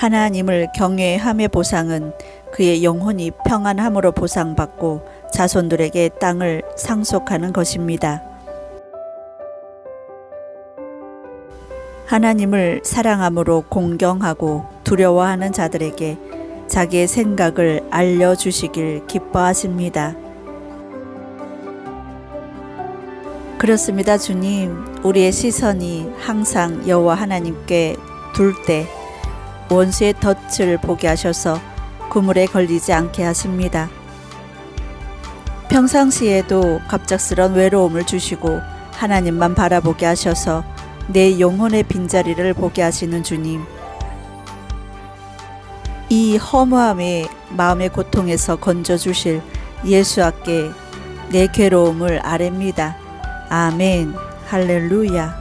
하나님을 경외함의 보상은 그의 영혼이 평안함으로 보상받고 자손들에게 땅을 상속하는 것입니다. 하나님을 사랑함으로 공경하고 두려워하는 자들에게 자기의 생각을 알려주시길 기뻐하십니다. 그렇습니다, 주님. 우리의 시선이 항상 여호와 하나님께 둘 때 원수의 덫을 보게 하셔서 그물에 걸리지 않게 하십니다. 평상시에도 갑작스런 외로움을 주시고 하나님만 바라보게 하셔서 내 영혼의 빈자리를 보게 하시는 주님. 이 허무함의 마음의 고통에서 건져 주실 예수께 내 괴로움을 아뢰입니다. 아멘. 할렐루야.